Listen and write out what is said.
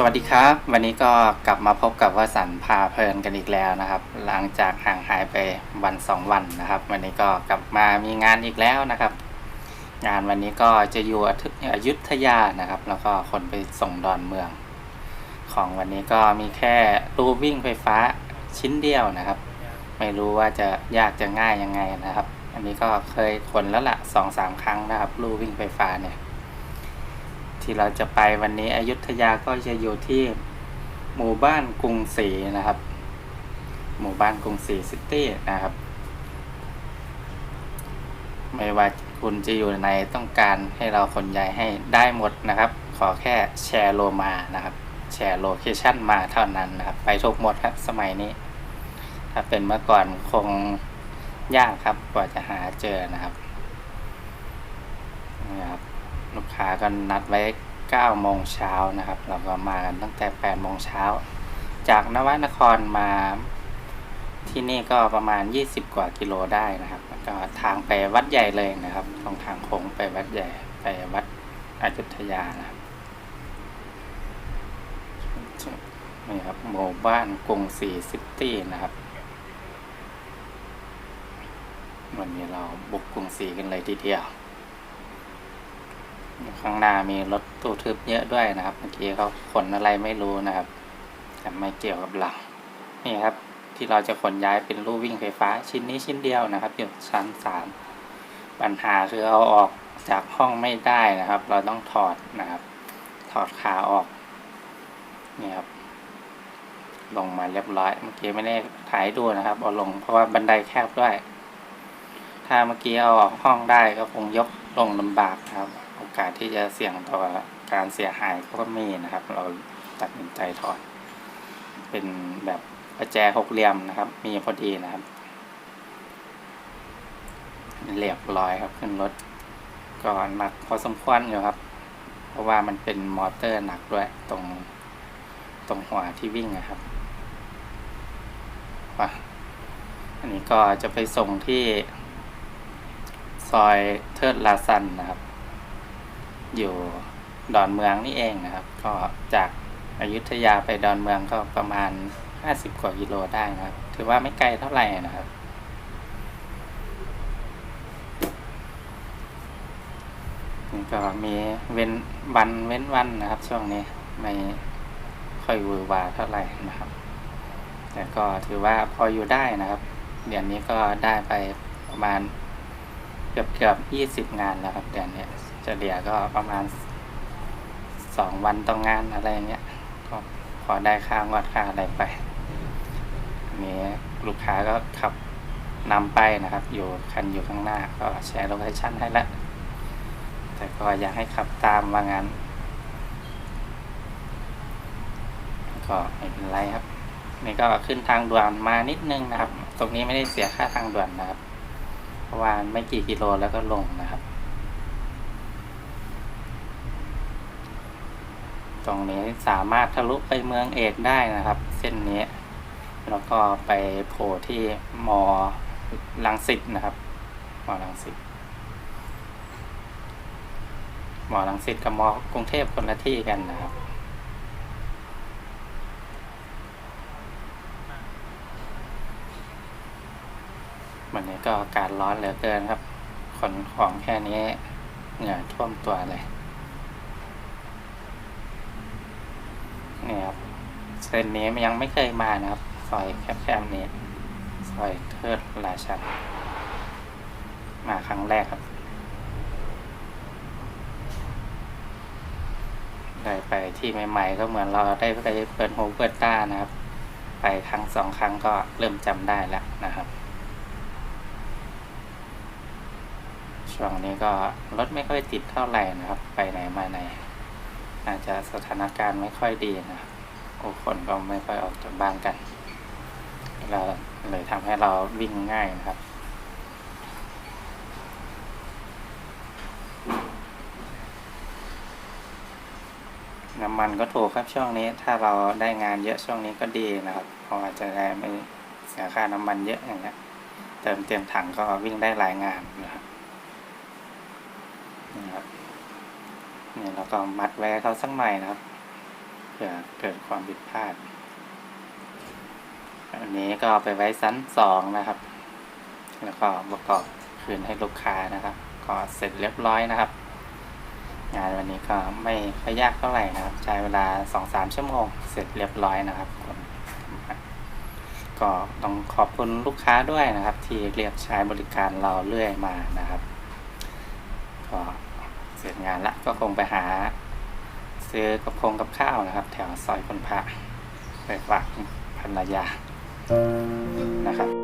สวัสดีครับ วันนี้ก็กลับมาพบกับวสันต์พาเพลินกันอีกแล้วนะครับ หลังจากห่างหายไปวันสองวันนะครับ วันนี้ก็กลับมามีงานอีกแล้วนะครับ งานวันนี้ก็จะอยู่อยุธยานะครับ แล้วก็คนไปส่งดอนเมือง ของวันนี้ก็มีแค่ตู้วิ่งไฟฟ้าชิ้นเดียวนะครับ ไม่รู้ว่าจะยากจะง่ายยังไงนะครับ อันนี้ก็เคยขนแล้วละสองสามครั้งนะครับลู่วิ่งไฟฟ้าเนี่ย ที่เราจะไปวันนี้อยุธยาก็จะอยู่ที่หมู่บ้านกรุงศรีนะครับ หมู่บ้านกรุงศรีซิตี้นะครับ ไม่ว่าคุณจะอยู่ในต้องการให้เราขนย้ายให้ได้หมดนะครับ ขอแค่แชร์โลมานะครับ แชร์โลเคชั่นมาเท่านั้นนะครับ ไปทุกหมดครับสมัยนี้ ถ้าเป็นเมื่อก่อนคงยากครับกว่าจะหาเจอนะครับนี่ครับ ลูกค้าก็นัดไว้9โมงเช้านะครับ เราก็มากันตั้งแต่8โมงเช้า จากนวนครมาที่นี่ก็ประมาณ 20 กว่ากิโลได้นะครับ ก็ทางไปวัดใหญ่เลยนะครับ ตรงทางโค้งไปวัดใหญ่ ไปวัดอยุธยานะครับนี่ครับหมู่บ้านกรุงศรีซิตี้นะครับ วันนี้เราบุกกรุงศรีกันเลยทีเดียว ข้างหน้ามีรถตู้ทึบเยอะด้วยนะครับ เมื่อกี้เขาขนอะไรไม่รู้นะครับแต่ไม่เกี่ยวกับเรานี่ครับที่เราจะขนย้ายเป็นลู่วิ่งไฟฟ้าชิ้นนี้ชิ้นเดียวนะครับอยู่ชั้นสามปัญหาคือเอาออกจากห้องไม่ได้นะครับ เราต้องถอดนะครับ ถอดขาออกนี่ครับลงมาเรียบร้อย เมื่อกี้ไม่ได้ถ่ายให้ดูนะครับเอาลงเพราะว่าบันไดแคบด้วย ถ้าเมื่อกี้เอาออกห้องได้ก็คงยกลงลำบากครับ โอกาสที่จะเสี่ยงต่อการเสียหายก็มีนะครับ เราตัดสินใจถอด เป็นแบบประแจหกเหลี่ยมนะครับ มีพอดีนะครับเรียบร้อยครับขึ้นรถก็หนักพอสมควรอยู่ครับ เพราะว่ามันเป็นมอเตอร์หนักด้วยตรงตรงหัวที่วิ่งนะครับว่าอันนี้ก็จะไปส่งที่ซอยเทิดลาซันนะครับ อยู่ดอนเมืองนี่เองนะครับ ก็จากอายุทยาไปดอนเมืองก็ประมาณ 50 กว่ากิโลได้นะครับ ถือว่าไม่ไกลเท่าไหร่นะครับ ก็มีเว้นวันเว้นวันนะครับ ช่วงนี้ไม่ค่อยวือวาเท่าไหร่นะครับ แต่ก็ถือว่าพออยู่ได้นะครับ เดือนนี้ก็ได้ไปประมาณเกือบเกือบยี่สิบงานแล้วครับเดือนนี้ ฉลี่ยก็ประมาณสองวันต่องงานอะไรเงี้ยก็พอได้ค่างวดค่าอะไรไปนี้ลูกค้าก็ขับนำไปนะครับ อยู่คันอยู่ข้างหน้า ก็แชร์โลเคชั่นให้ล้วแต่ก็อยากให้ขับตามว่างั้น ก็ไม่เป็นไรครับ นี่ก็ขึ้นทางด่วนมานิดนึงนะครับ ตรงนี้ไม่ได้เสียค่าทางด่วนนะครับ เพราะว่าไม่กี่กิโลแล้วก็ลงนะครับ ตรงนี้สามารถทะลุไปเมืองเอกได้นะครับ เส้นนี้ แล้วก็ไปโผล่ที่มอลังสิตนะครับมอลังสิตมอลังสิตกับมอกรุงเทพคนละที่กันนะครับวันนี้ก็อากาศร้อนเหลือเกินครับขนของแค่นี้เหงื่อท่วมตัวเลย นี่ครับเส้นนี้ยังไม่เคยมานะครับซอยแคบๆนี้ซอยเทิดราชันมาครั้งแรกครับ ได้ไปที่ใหม่ๆก็เหมือนเราได้ไปเปิดหูเปิดตานะครับ ไปครั้งสองครั้งก็เริ่มจำได้แล้วนะครับ ช่วงนี้ก็รถไม่ค่อยติดเท่าไหร่นะครับ ไปไหนมาไหน อาจจะสถานการณ์ไม่ค่อยดีนะโอ้คนก็ไม่ค่อยออกจากบ้านกัน เราเลยทำให้เราวิ่งง่ายนะครับ น้ำมันก็ถูกครับช่วงนี้ ถ้าเราได้งานเยอะช่วงนี้ก็ดีนะครับเพราะว่าจะได้ไม่เสียค่าน้ำมันเยอะอย่างเงี้ยเติมเต็มถังก็วิ่งได้หลายงานนะครับนี่ครับ เนี่ยเราก็มัดแวร์เขาสักหน่อยนะครับผื่อเกิดความผิดพลาด อันนี้ก็ไปไว้ชั้นสองนะครับ แล้วก็ประกอบคืนให้ลูกค้านะครับ ก็เสร็จเรียบร้อยนะครับ งานวันนี้ก็ไม่ค่อยยากเท่าไหร่นะครับ ใช้เวลาสองสามชั่วโมงเสร็จเรียบร้อยนะครับก็ต้องขอบคุณลูกค้าด้วยนะครับ ที่เรียกใช้บริการเราเรื่อยมานะครับ ก็ เสร็จงานละก็คงไปหา ซื้อกับคงกับข้าวนะครับ แถวซอยคนพระไปฝากภรรยานะครับ